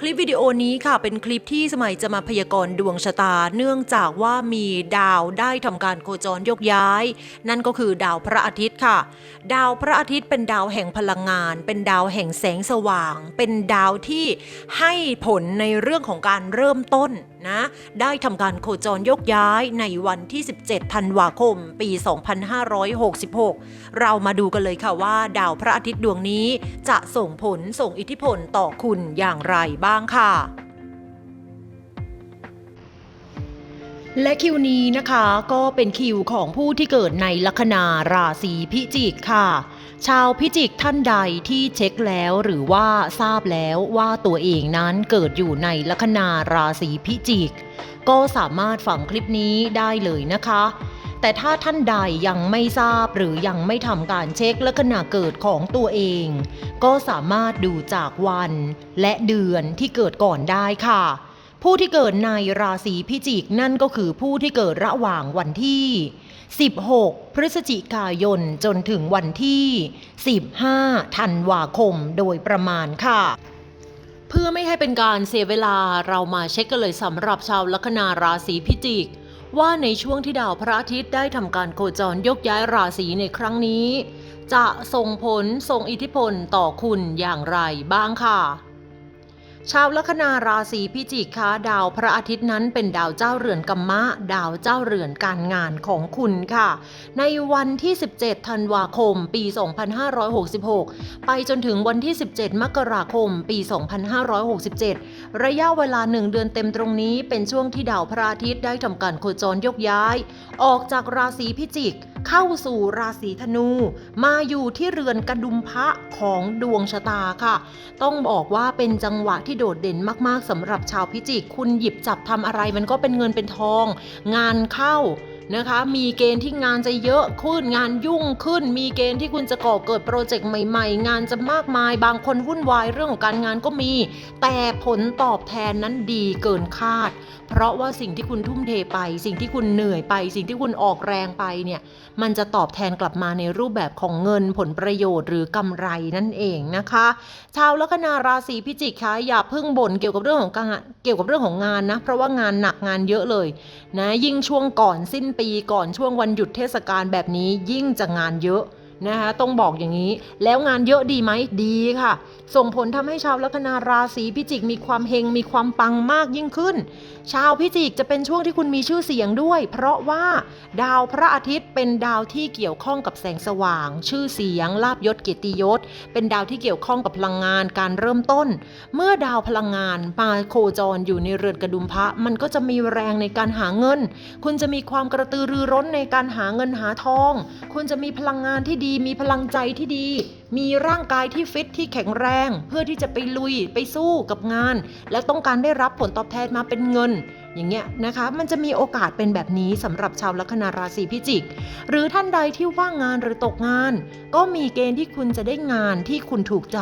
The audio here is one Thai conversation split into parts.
คลิปวิดีโอนี้ค่ะเป็นคลิปที่สมัยจะมาพยากรณ์ดวงชะตา เนื่องจากว่ามีดาวได้ทำการโคจรยกย้าย นั่นก็คือดาวพระอาทิตย์ค่ะ ดาวพระอาทิตย์เป็นดาวแห่งพลังงาน เป็นดาวแห่งแสงสว่าง เป็นดาวที่ให้ผลในเรื่องของการเริ่มต้นนะได้ทำการโคจรยกย้ายในวันที่ 17 ธันวาคม ปี 2566 เรามาดูกันเลยค่ะว่า ดาวพระอาทิตย์ดวงนี้จะส่งผลส่งอิทธิพลต่อคุณอย่างไรบ้างค่ะ และคิวนี้นะคะก็เป็นคิวของผู้ที่เกิดในลัคนาราศีพิจิกค่ะ ชาวพิจิกท่านใดที่เช็คแล้วหรือว่าทราบแล้วว่าตัวเองนั้นเกิดอยู่ในลัคนาราศีพิจิก ก็สามารถฟังคลิปนี้ได้เลยนะคะ แต่ถ้าท่านใดยังไม่ทราบหรือยังไม่ทำการเช็คลัคนาเกิดของตัวเอง ก็สามารถดูจากวันและเดือนที่เกิดก่อนได้ค่ะ ผู้ที่เกิดในราศีพิจิกนั่นก็คือผู้ที่เกิดระหว่างวันที่ 16 พฤศจิกายนจนถึงวันที่ 15 ธันวาคมโดยประมาณค่ะเพื่อไม่ให้เป็นการเสียเวลาเรามาเช็คกันเลยสำหรับชาวลัคนาราศีพิจิก ว่าในช่วงที่ดาวพระอาทิตย์ได้ทำการโคจรยกย้ายราศีในครั้งนี้ จะส่งผลส่งอิทธิพลต่อคุณอย่างไรบ้างค่ะ ชาวลัคนาราศีพิจิกคะดาวพระอาทิตย์นั้นเป็นดาวเจ้าเรือนกัมมะ ดาวเจ้าเรือนการงานของคุณค่ะ ในวันที่ 17 ธันวาคม ปี 2566 ไปจนถึงวันที่ 17 มกราคม ปี 2567 ระยะเวลาหนึ่งเดือนเต็มตรงนี้เป็นช่วงที่ดาวพระอาทิตย์ได้ทำการโคจรยกย้าย ออกจากราศีพิจิกเข้าสู่ราศีธนู มาอยู่ที่เรือนกระดุมพระของดวงชะตาค่ะ ต้องบอกว่าเป็นจังหวะที่โดดเด่นมากๆสำหรับชาวพิจิก คุณหยิบจับทำอะไรมันก็เป็นเงินเป็นทอง งานเข้า นะคะ มีเกณฑ์ที่งานจะเยอะขึ้นงานยุ่งขึ้น มีเกณฑ์ที่คุณจะก่อเกิดโปรเจกต์ใหม่ ๆ งานจะมากมาย บางคนวุ่นวายเรื่องของการงานก็มี แต่ผลตอบแทนนั้นดีเกินคาด เพราะว่าสิ่งที่คุณทุ่มเทไป สิ่งที่คุณเหนื่อยไป สิ่งที่คุณออกแรงไปเนี่ยมันจะตอบแทนกลับมาในรูปแบบของเงินผลประโยชน์หรือกำไรนั่นเองนะคะ ชาวลัคนาราศีพิจิกคะอย่าเพิ่งบ่นเกี่ยวกับเรื่องของการเกี่ยวกับเรื่องของงานนะเพราะว่างานหนักงานเยอะเลยนะยิ่งช่วงก่อนสิ้นปีก่อนช่วงวันหยุดเทศกาลแบบนี้ยิ่งจะงานเยอะ นะคะต้องบอกอย่างนี้ แล้วงานเยอะดีไหมดีค่ะ ส่งผลทำให้ชาวลัคนาราศีพิจิกมีความเฮงมีความปังมากยิ่งขึ้น ชาวพิจิกจะเป็นช่วงที่คุณมีชื่อเสียงด้วย เพราะว่าดาวพระอาทิตย์เป็นดาวที่เกี่ยวข้องกับแสงสว่าง ชื่อเสียงลาบยศเกียรติยศ เป็นดาวที่เกี่ยวข้องกับพลังงานการเริ่มต้น เมื่อดาวพลังงานมาโคจรอยู่ในเรือนกระดุมพระมันก็จะมีแรงในการหาเงิน คุณจะมีความกระตือรือร้นในการหาเงินหาทอง คุณจะมีพลังงานที่ดีมีพลังใจที่ดี มีร่างกายที่ฟิตที่แข็งแรง เพื่อที่จะไปลุยไปสู้กับงาน และต้องการได้รับผลตอบแทนมาเป็นเงิน อย่างเงี้ยนะคะ มันจะมีโอกาสเป็นแบบนี้สำหรับชาวลัคนาราศีพิจิก หรือท่านใดที่ว่างงานหรือตกงาน ก็มีเกณฑ์ที่คุณจะได้งานที่คุณถูกใจ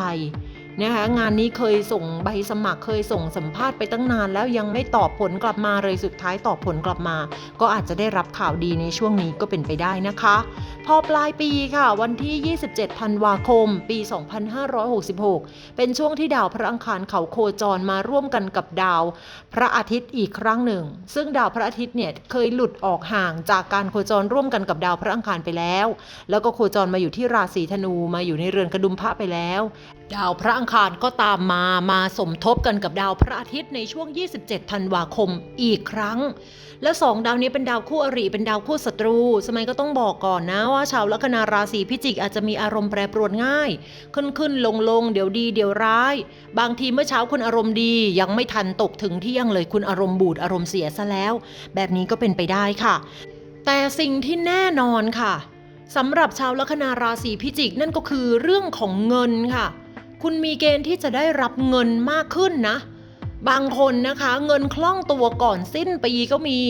นะคะงานนี้เคยส่งใบสมัครเคยส่งสัมภาษณ์ไปตั้งนาน แล้วยังไม่ตอบผลกลับมาเลยสุดท้ายตอบผลกลับมา ก็อาจจะได้รับข่าวดีในช่วงนี้ก็เป็นไปได้นะคะ พอปลายปีค่ะ วันที่ 27 ธันวาคม ปี 2566 เป็นช่วงที่ดาวพระอังคารเขาโคจรมาร่วมกันกับดาว พระอาทิตย์อีกครั้งหนึ่ง ซึ่งดาวพระอาทิตย์เนี่ยเคยหลุดออกห่างจากการโคจรร่วมกันกับดาวพระอังคารไปแล้ว แล้วก็โคจรมาอยู่ที่ราศีธนูมาอยู่ในเรือนกระดุมพระไปแล้ว ดาวพระอังงคารก็ตามมามาสมทบกันกับดาวพระอาทิตย์ในช่วง 27 ธันวาคมอีกครั้ง และสองดาวนี้เป็นดาวคู่อริเป็นดาวคู่ศัตรู สมัยก็ต้องบอกก่อนนะว่าชาวลัคนาราศีพิจิกอาจจะมีอารมณ์แปรปรวนง่าย ขึ้นขึ้นลงลงเดี๋ยวดีเดี๋ยวร้าย บางทีเมื่อเช้าคุณอารมณ์ดียังไม่ทันตกถึงเที่ยงเลยคุณอารมณ์บูดอารมณ์เสียซะแล้ว แบบนี้ก็เป็นไปได้ค่ะ แต่สิ่งที่แน่นอนค่ะสำหรับชาวลัคนาราศีพิจิกนั่นก็คือเรื่องของเงินค่ะ คุณมีเกณฑ์ที่จะได้รับเงินมากขึ้นนะ บางคนนะคะเงินคล่องตัวก่อนสิ้นปีก็มี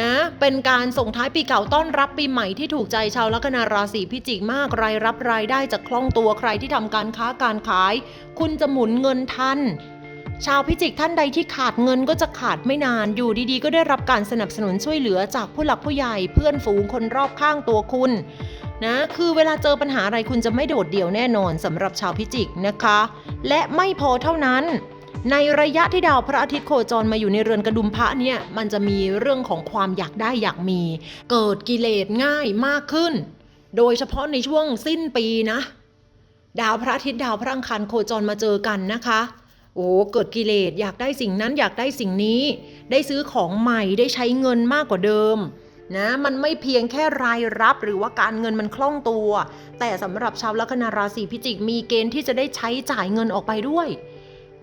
นะเป็นการส่งท้ายปีเก่าต้อนรับปีใหม่ที่ถูกใจชาวลัคนาราศีพิจิกมากรายรับรายได้จากคล่องตัวใครที่ทำการค้าการขาย คุณจะหมุนเงินทันชาวพิจิกท่านใดที่ขาดเงินก็จะขาดไม่นานอยู่ดีๆ ก็ได้รับการสนับสนุนช่วยเหลือจากผู้หลักผู้ใหญ่เพื่อนฝูงคนรอบข้างตัวคุณ นะคือเวลาเจอปัญหาอะไรคุณจะไม่โดดเดี่ยวแน่นอนสำหรับชาวพิจิกนะคะ และไม่พอเท่านั้น ในระยะที่ดาวพระอาทิตย์โคจรมาอยู่ในเรือนกระดุมพระเนี่ยมันจะมีเรื่องของความอยากได้อยากมี เกิดกิเลสง่ายมากขึ้น โดยเฉพาะในช่วงสิ้นปีนะ ดาวพระอาทิตย์ดาวพระอังคารโคจรมาเจอกันนะคะโอ้เกิดกิเลสอยากได้สิ่งนั้นอยากได้สิ่งนี้ ได้ซื้อของใหม่ได้ใช้เงินมากกว่าเดิม นะมันไม่เพียงแค่รายรับหรือว่าการเงินมันคล่องตัว แต่สำหรับชาวลัคนาราศีพิจิกมีเกณฑ์ที่จะได้ใช้จ่ายเงินออกไปด้วย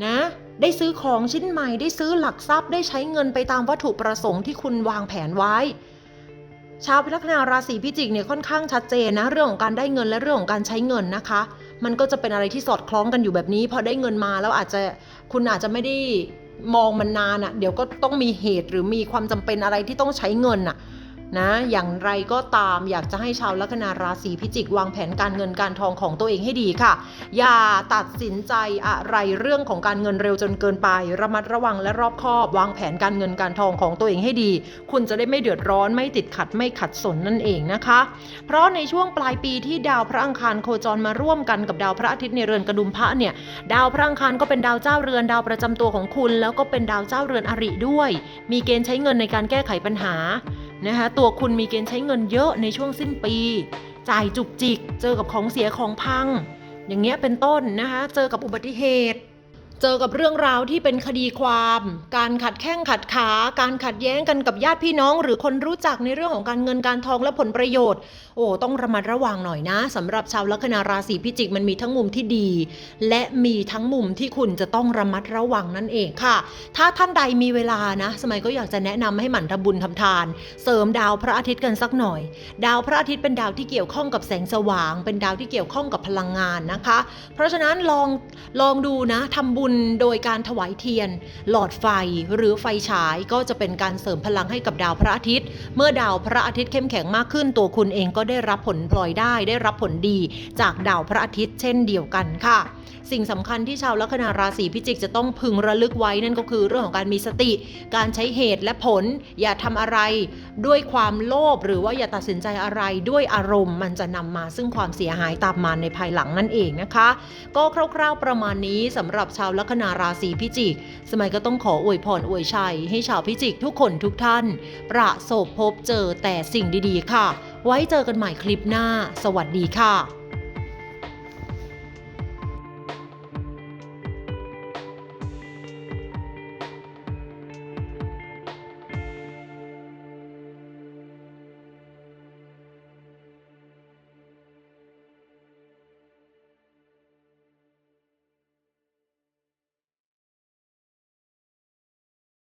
นะ ได้ซื้อของชิ้นใหม่ได้ซื้อหลักทรัพย์ได้ใช้เงินไปตามวัตถุประสงค์ที่คุณวางแผนไว้ชาวลัคนาราศีพิจิกเนี่ยค่อนข้างชัดเจนนะ เรื่องของการได้เงินและเรื่องของการใช้เงินนะคะ มันก็จะเป็นอะไรที่สอดคล้องกันอยู่แบบนี้พอได้เงินมาแล้วอาจจะคุณอาจจะไม่ได้มองมันนานอะ่ะเดี๋ยวก็ต้องมีเหตุหรือมีความจำเป็นอะไรที่ต้องใช้เงินอะ นะอย่างไรก็ตามอยากจะให้ชาวลัคนาราศีพิจิกวางแผนการเงินการทองของตัวเองให้ดีค่ะ อย่าตัดสินใจอะไรเรื่องของการเงินเร็วจนเกินไป ระมัดระวังและรอบคอบ วางแผนการเงินการทองของตัวเองให้ดี คุณจะได้ไม่เดือดร้อนไม่ติดขัดไม่ขัดสนนั่นเองนะคะ เพราะในช่วงปลายปีที่ดาวพระอังคารโคจรมาร่วมกันกับดาวพระอาทิตย์ในเรือนกระดุมพระเนี่ยดาวพระอังคารก็เป็นดาวเจ้าเรือนดาวประจำตัวของคุณ แล้วก็เป็นดาวเจ้าเรือนอริด้วย มีเกณฑ์ใช้เงินในการแก้ไขปัญหา นะคะตัวคุณมีเกณฑ์ใช้เงินเยอะในช่วงสิ้นปี จ่ายจุกจิก เจอกับของเสียของพัง อย่างเงี้ยเป็นต้นนะคะเจอกับอุบัติเหตุ เจอกับเรื่องราวที่เป็นคดีความ การขัดแข้งขัดขา การขัดแย้งกันกับญาติพี่น้อง หรือคนรู้จักในเรื่องของการเงินการทองและผลประโยชน์ โอ้ต้องระมัดระวังหน่อยนะสำหรับชาวลัคนาราศีพิจิกมันมีทั้งมุมที่ดี และมีทั้งมุมที่คุณจะต้องระมัดระวังนั่นเองค่ะ ถ้าท่านใดมีเวลานะ สมัยก็อยากจะแนะนำให้หมั่นทำบุญทำทาน เสริมดาวพระอาทิตย์กันสักหน่อย ดาวพระอาทิตย์เป็นดาวที่เกี่ยวข้องกับแสงสว่าง เป็นดาวที่เกี่ยวข้องกับพลังงานนะคะ เพราะฉะนั้นลองลองดูนะทำบุญโดยการถวายเทียน หลอดไฟหรือไฟฉายก็จะเป็นการเสริมพลังให้กับดาวพระอาทิตย์ เมื่อดาวพระอาทิตย์เข้มแข็งมากขึ้น ตัวคุณเองก็ได้รับผลพลอยได้ได้รับผลดี จากดาวพระอาทิตย์เช่นเดียวกันค่ะ สิ่งสำคัญที่ชาวลัคนาราศีพิจิกจะต้องพึงระลึกไว้นั่นก็คือเรื่องของการมีสติ การใช้เหตุและผล อย่าทำอะไร ด้วยความโลภหรือว่าอย่าตัดสินใจอะไรด้วยอารมณ์ มันจะนำมาซึ่งความเสียหายตามมาในภายหลังนั่นเองนะคะ ก็คร่าว ๆประมาณนี้สำหรับชาวลัคนาราศีพิจิก สมัยก็ต้องขออวยพรอวยชัย ให้ชาวพิจิกทุกคนทุกท่าน ประสบพบเจอแต่สิ่งดีๆ ค่ะ ไว้เจอกันใหม่คลิปหน้า สวัสดีค่ะ